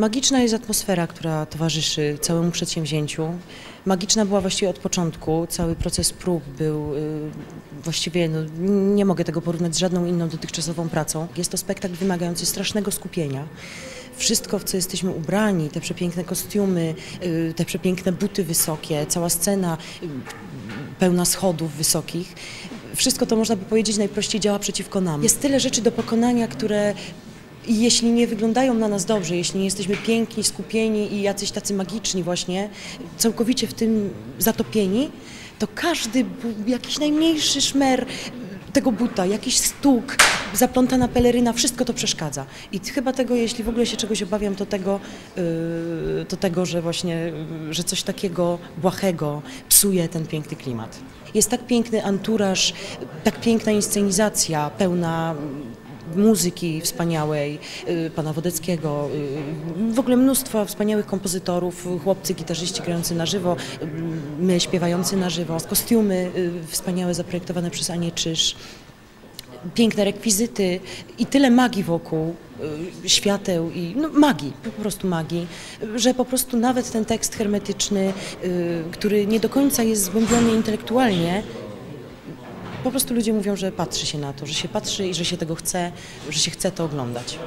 Magiczna jest atmosfera, która towarzyszy całemu przedsięwzięciu. Magiczna była właściwie od początku. Cały proces prób był y, właściwie, no, nie mogę tego porównać z żadną inną dotychczasową pracą. Jest to spektakl wymagający strasznego skupienia. Wszystko, w co jesteśmy ubrani, te przepiękne kostiumy, y, te przepiękne buty wysokie, cała scena y, pełna schodów wysokich. Wszystko to można by powiedzieć najprościej działa przeciwko nam. Jest tyle rzeczy do pokonania, które i jeśli nie wyglądają na nas dobrze, jeśli nie jesteśmy piękni, skupieni i jacyś tacy magiczni właśnie, całkowicie w tym zatopieni, to każdy jakiś najmniejszy szmer tego buta, jakiś stuk, zaplątana peleryna, wszystko to przeszkadza. I chyba tego, jeśli w ogóle się czegoś obawiam, to tego, yy, to tego że właśnie, yy, że coś takiego błahego psuje ten piękny klimat. Jest tak piękny anturaż, tak piękna inscenizacja, pełna muzyki wspaniałej, y, pana Wodeckiego, y, w ogóle mnóstwo wspaniałych kompozytorów, chłopcy gitarzyści grający na żywo, y, my śpiewający na żywo, kostiumy wspaniałe zaprojektowane przez Anię Czyż, piękne rekwizyty i tyle magii wokół, świateł i no, magii, po prostu magii, że po prostu nawet ten tekst hermetyczny, który nie do końca jest zgłębiony intelektualnie, po prostu ludzie mówią, że patrzy się na to, że się patrzy i że się tego chce, że się chce to oglądać.